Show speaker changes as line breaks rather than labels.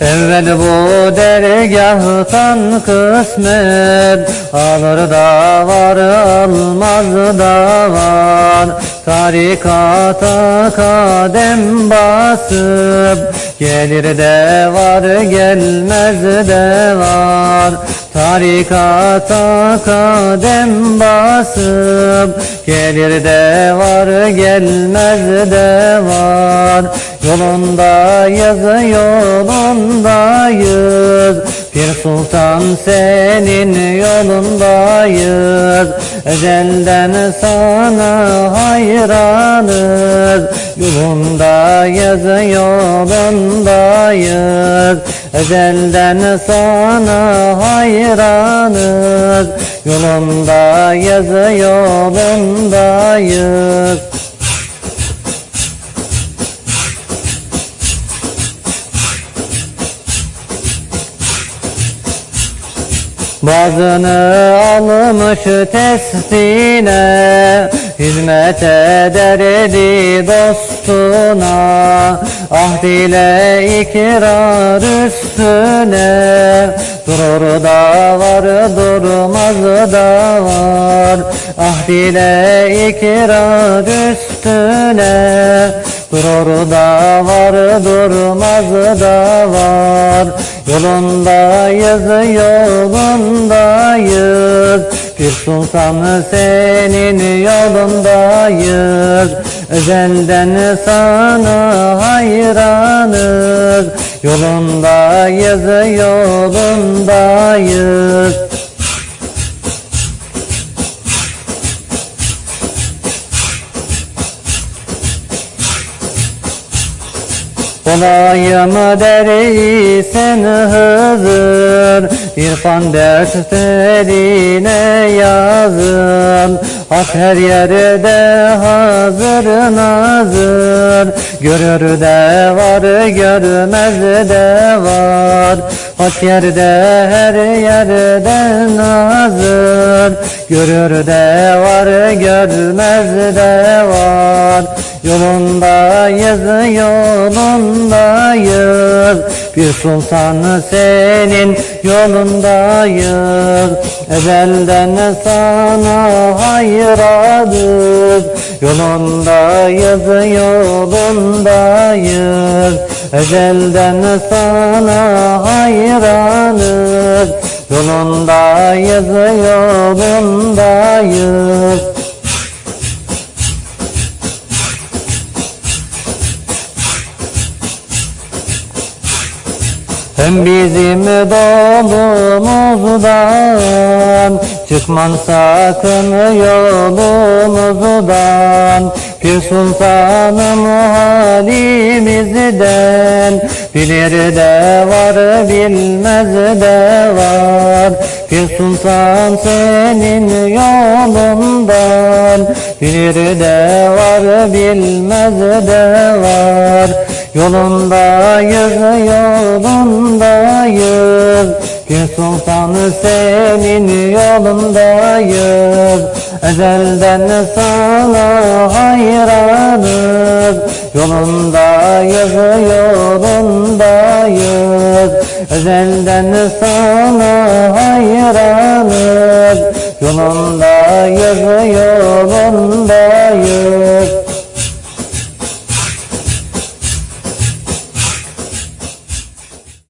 Evvel bu dergahtan kısmet Alır da var almaz da var Tarikata kadem basıp Gelir de var gelmez de var. Tarikata kadem basıp Gelir de var gelmez de var. Yolundayız yolundayız Bir sultan senin yolundayız. Ezelden sana hayranız. Yolundayız yolundayız. Ezelden sana hayranız. Yolundayız yolundayız Bazını almış testine Hizmet ederdi dostuna. Ahd ile ikrar üstüne Durur da var durmaz da var. Ahd ile ikrar üstüne Durur da var durmaz da var. Yolundayız yolundayız. Bir sultan senin yolundayız. Ezelden sana hayranız. Yolundayız yolundayız Olayım derisen Hızır İrfan derslerine yazın Hak her yerde hazır nazır. Görür de var görmez de var. Hak yerde her yerde nazır. Görür de var görmez de var. Yolundayız yolundayız Bir sultan senin yolundayız. Ezelden sana hayranız Yolundayız yolundayız. Ezelden sana hayranız. Yolundayız yolundayız Hem bizim dolumuzdan Çıkman sakın yolumuzdan. Pir sultanım halimizden Bilir de var bilmez de var. Pir sultan senin yolundan Bilir de var bilmez de var Yolundayız yolundayız. Bir sultan senin yolundayız. Ezelden sana hayranız. Yolundayız yolundayız. Ezelden sana hayranız. Yolundayız yolundayız